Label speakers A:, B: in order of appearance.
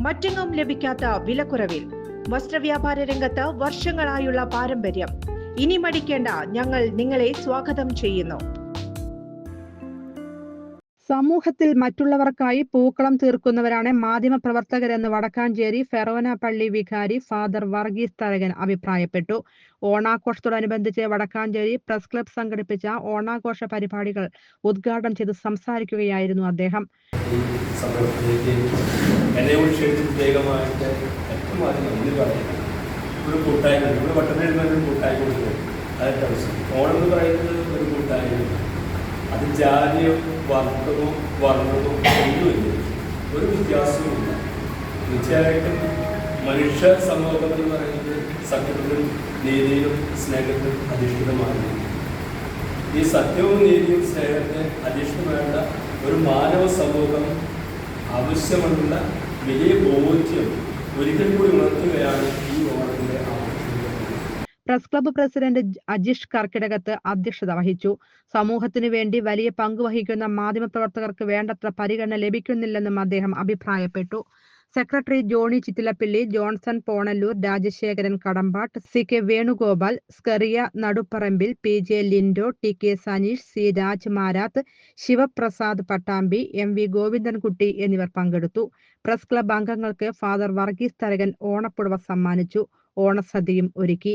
A: മറ്റെങ്ങും ലഭിക്കാത്ത വിലക്കുറവിൽ. വസ്ത്രവ്യാപാര രംഗത്ത് വർഷങ്ങളായുള്ള പാരമ്പര്യം. ഇനി മടിക്കേണ്ട ഞങ്ങൾ നിങ്ങളെ സ്വാഗതം ചെയ്യുന്നു. സമൂഹത്തിൽ മറ്റുള്ളവർക്കായി പൂക്കളം തീർക്കുന്നവരാണ് മാധ്യമപ്രവർത്തകരെന്ന് വടക്കാഞ്ചേരി ഫെറോന പള്ളി വികാരി ഫാദർ വർഗീസ് തരകൻ അഭിപ്രായപ്പെട്ടു. ഓണാഘോഷത്തോടനുബന്ധിച്ച് വടക്കാഞ്ചേരി പ്രസ് ക്ലബ് സംഘടിപ്പിച്ച ഓണാഘോഷ പരിപാടികൾ ഉദ്ഘാടനം ചെയ്ത് സംസാരിക്കുകയായിരുന്നു അദ്ദേഹം.
B: ഒരു കൂട്ടായ്മ നമ്മൾ പട്ടണത്തിൽ ഒരു കൂട്ടായ്മ ഓണം എന്ന് പറയുന്നത് ഒരു കൂട്ടായ്മ അത് ജാതിയോ വർഗവും വർണവും ഒന്നുമില്ല. ഒരു വ്യത്യാസവും ഇല്ല തീർച്ചയായിട്ടും മനുഷ്യ സമൂഹം എന്ന് പറയുന്നത് സത്യത്തിലും നീതിയിലും സ്നേഹത്തിലും അധിഷ്ഠിതമാണ്. ഈ സത്യവും നീതിയും സ്നേഹത്തെ അധിഷ്ഠിതമായുള്ള ഒരു മാനവ സമൂഹം ആവശ്യമുള്ള വലിയ ബോധ്യം ഒരിക്കൽ കൂടി ഉണർത്തുകയാണ് ഈ ഓണത്തിന്റെ ആഘോഷം.
A: Press club president Ajish Karkidakath അധ്യക്ഷത വഹിച്ചു. സമൂഹത്തിനു വേണ്ടി വലിയ പങ്ക് വഹിക്കുന്ന മാധ്യമപ്രവർത്തകർക്ക് വേണ്ടത്ര പരിഗണന ലഭിക്കുന്നില്ലെന്നും അദ്ദേഹം അഭിപ്രായപ്പെട്ടു. Secretary Johny Chittilappilly Johnson Ponallur Rajasekharan Kadambatt C K Venugopal Scaria Naduparambil P J Lindo T K Saneesh C Raj Marath Sivaprasad Pattambi M V Govindankutty എന്നിവർ പങ്കെടുത്തു. പ്രസ് ക്ലബ് അംഗങ്ങൾക്ക് ഫാദർ വർഗീസ് തരകൻ ഓണപ്പുടവ സമ്മാനിച്ചു. ഓണസദ്യയും ഒരുക്കി.